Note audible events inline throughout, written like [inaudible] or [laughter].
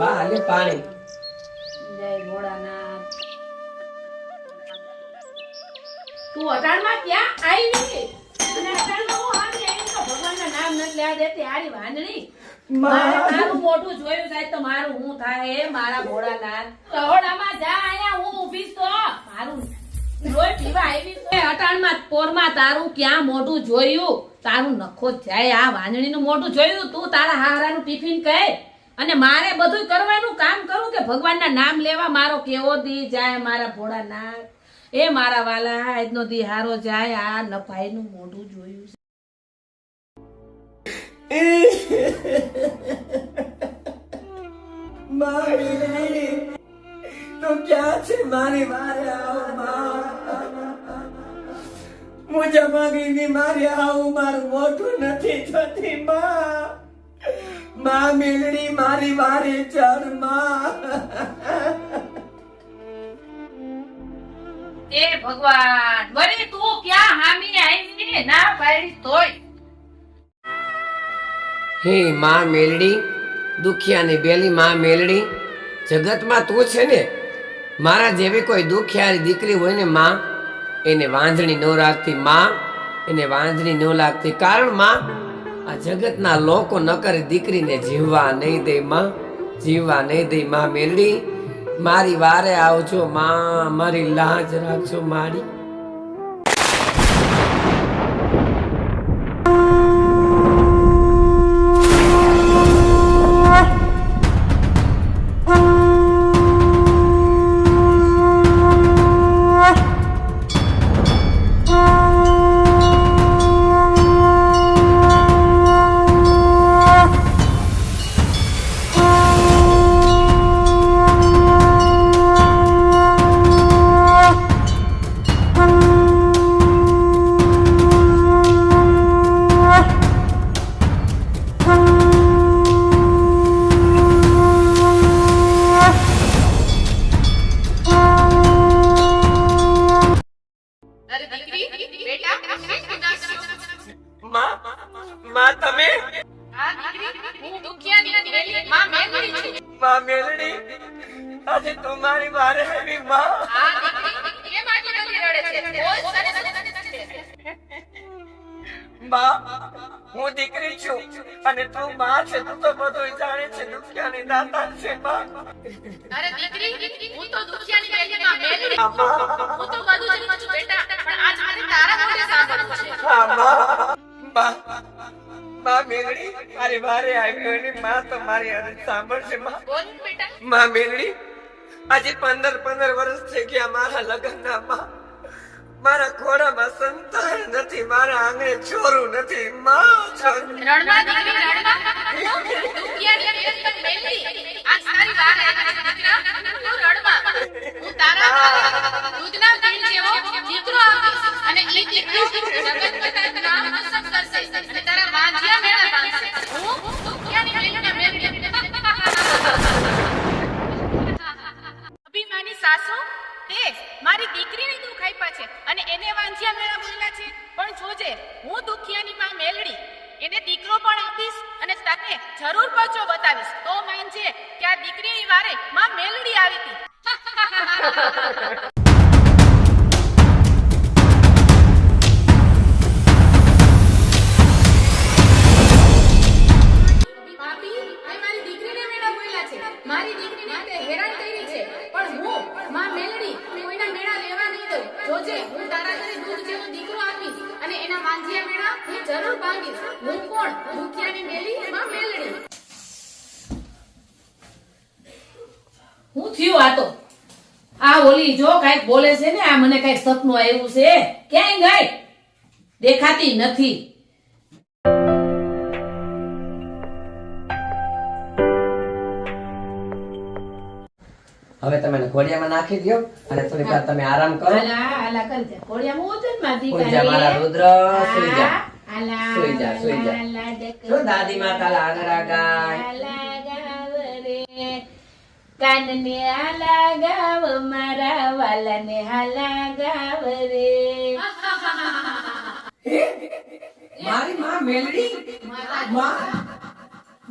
બા હાલે પાણી. જય ભોળાનાથ. તું અટાણમાં ક્યાં આવી? અને અટાણમાં હું આમ આવી તો ભગવાનના નામ નથી લેવા દેતી હારી વાંદણી મારે મોટું જોયું થાય તો મારું હું થાય મારા ભોળાનાથ. રહોડામાં જા આયા હું ઊભી તો મારું રોજ પીવા આવી તો. પોરમાં તારું ક્યાં મોઢું જોયું? તારું નખો જાય. આ વાંજણીનું મોઢું જોયું? તું તારા હારાનું ટિફિન કહે અને મારે બધું કરવાનું કામ કરું કે ભગવાનના નામ લેવા મારો કેવો દી જાય મારા ભોળાનાથ એ મારા વાલા, આજનો દી હારો જાય. આ નફાઈનું મોઢું જોયું છે. તો ક્યાં છે? મારી મારે મુજા માંગીની મારે આવું મારું મોઢું નથી થતી માં. માં મેલડી મારી વારે ચરમાં એ ભગવાન વળી તું ક્યાં હામી આવી ના પાડી તોય. હે માં મેલડી દુખિયાની બેલી માં મેલડી જગતમાં તું છે ને? મારા જેવી કોઈ દુખિયારી દીકરી હોય ને માં? એને વાંધણી ન રાખતી માં, એને વાંધણી ન લાગતી કારણમાં, આ જગતના લોકો નકર દીકરીને જીવવા નહીં દે માં, જીવવા નહીં દે માં મેલડી. મારી વારે આવજો માં, મારી લાજ રાખજો મારી. હું દુખિયાની બેલી માં મેઘડી છું માં મેલડી આજે તમારી વારે આવી માં આ દીકરી કેમ આટલી બધી રડે છે બોલ તને માં હું દીકરી છું અને તું માં છે તું તો બધું જાણે છે દુખિયાની દાતા છે માં. અરે દીકરી હું તો દુખિયાની બેલી માં. મેઘડી હું તો બધું જાણું છું બેટા પણ આજ મારે તારા મોઢે સાંભળવું છે. આ માં માં. માં મેલડી મારી વારે આવી અને માં તો મારી અરજ સાંભળશે માં. બોલ બેટા. માં મેલડી આજે પંદર પંદર વર્ષ થઈ ગયા મારા લગ્નના માં. મારા ખોડામાં સંતાન નથી મારા આંગણે છોરું નથી માં. દીકરી વાર આવી દીકરા. તું હું તારા દૂધના પીણ જેવો દીકરો આપીશ અને ઈ દીકરો જગત હું દુખિયાની માં મેલડી. એને દીકરો પણ આપીશ અને તને જરૂર પચો બતાવીશ. તો માનજે કે આ દીકરીની વારે માં મેલડી આવી હતી. [laughs] હું તારા દૂધ જેવો દીકરો આપીશ અને એના માંજિયા મેળા હું જરૂર ભાંગીશ. હું કોણ? દુખિયાની મેલી માં મેલડી હું થયું આ તો? આ ઓલી જો કંઈક બોલે છે ને, આ મને કાંઈક સપનું આવ્યું છે. ક્યાંય ગઈ? દેખાતી નથી. હવે તમે એને ઘોડિયામાં નાખી દો અને થોડીક વાર તમે આરામ કરો. આલા આલા કરી જા કોળિયામાં ઉતરમાં સુઈ જા મારા રુદ્ર સુઈ જા. આલા સુઈ જા, સુઈ જા. આલા દેખ. જો દાદી માતા આંગળા ગાય. આલા ગાવ રે. કાનને આલા ગાવ મારા વાલાને આલા ગાવ રે. મારી માં મેલડી? માતાજી. માં?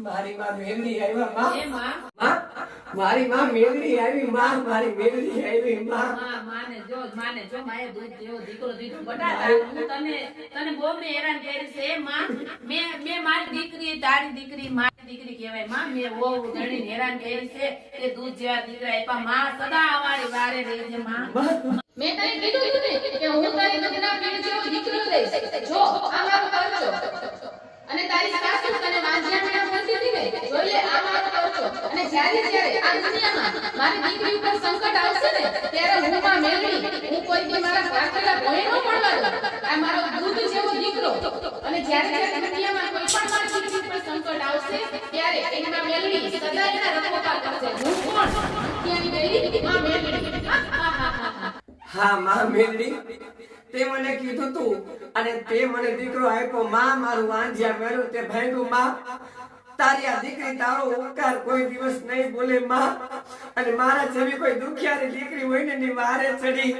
મારી માં મેલડી આવ્યા માં. એ માં. માં મારી માં મેલડી આવી માં મારી મેલડી આવી માં. માં માને જો માને જો માએ દૂધ દેવો દીકરો દીધો. બટાટા હું તને તને બહુ મેં હેરાન કરી છે એ માં. મે મે મારી દીકરી તારી દીકરી મારી દીકરી કહેવાયમાં. મે ઓ ધણીને હેરાન કરી છે તે દૂધ જેવા દીકરા આપ્યા. માં સદા અમારી વારે રહેજે માં. મેં. તને કીધું હતું ને કે હું તારી દૂધના પીડ જેવો દીકરો લઈશ જો આ મારો ખર્ચો અને તારી સાસુ તને વાંજ્યા મેળા બોલતી હતી ને જોઈએ આ મારો ખર્ચો અને જ્યારે જ્યારે આ દુનિયામાં મારી દીકરી ઉપર સંકટ આવશે ને, ત્યારે હું માં મેળવી, હું કોઈ દી મારા ભાગેલા ભોય પડવા દઉં આ મારો દૂધ જેવો દીકરો. અને જ્યારે જ્યારે દુનિયામાં કોઈ પણ મારી દીકરી ઉપર સંકટ આવશે, ત્યારે એની માં મેળવી સદા એના રખોપા કરશે. હું કોણ? ત્યાંની ગઈ માં મેળવી. હા, માં મેલડી તે મને કીધું તું. અને તે મને દીકરો આપ્યો. માં, મારું વાંજ્યા મેળ્યું તે ભાગ્યું માં તારી આ દીકરી તારો ઉપકાર કોઈ દિવસ નહીં બોલે માં. અને મારા જેવી કોઈ દુખિયારી દીકરી હોય ને મારે ચડી.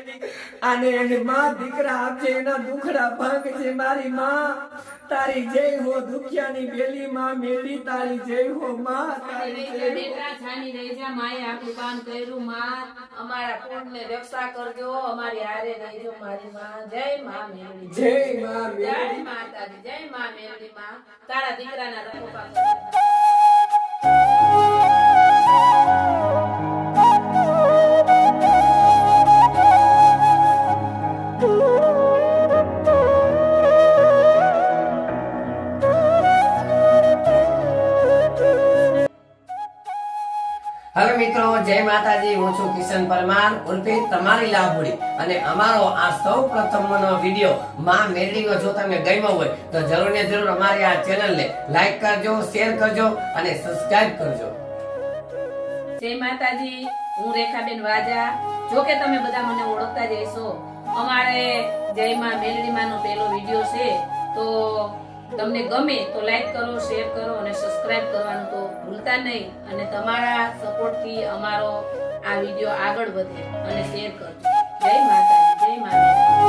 અને એને માં દીકરા આપજે એના દુખડા ભાંગ છે મારી માં. તારી જય હો દુખિયાની બેલી માં મેલી તારી જય હો માં તારી જય. બેટા છાની રહી જા માએ આપણું કામ કર્યું માં. અમારા કુળને રક્ષા કરજો અમારી હારે રહેજો મારી માં. જય માં મેરડી. જય માં જય મેલી માતાજી જય માં મેરડી માં. તારા દીકરાના રખોપા હવે મિત્રો, જય માતાજી, હું છું કિશન પરમાર. ઉર્ફે તમારી લાભુડી. અને અમારો આ સૌ પ્રથમનો વિડિયો માં મેરડીનો જો તમે ગમ્યો હોય, તો જરૂર ને જરૂર અમારી આ ચેનલને લાઈક કરજો શેર કરજો અને સબસ્ક્રાઇબ કરજો. જય માતાજી, હું રેખાબેન વાજા. જો કે તમે બધા મને ઓળખતા જ હશો. અમારે જય માં મેરડીમાંનો પહેલો વીડિયો છે. તો તમને ગમે તો લાઈક કરો શેર કરો અને સબસ્ક્રાઇબ કરવાનું તો ભૂલતા નહીં. અને તમારા સપોર્ટથી અમારો આ વીડિયો આગળ વધે. અને શેર કરજો. જય માતાજી જય માતાજી.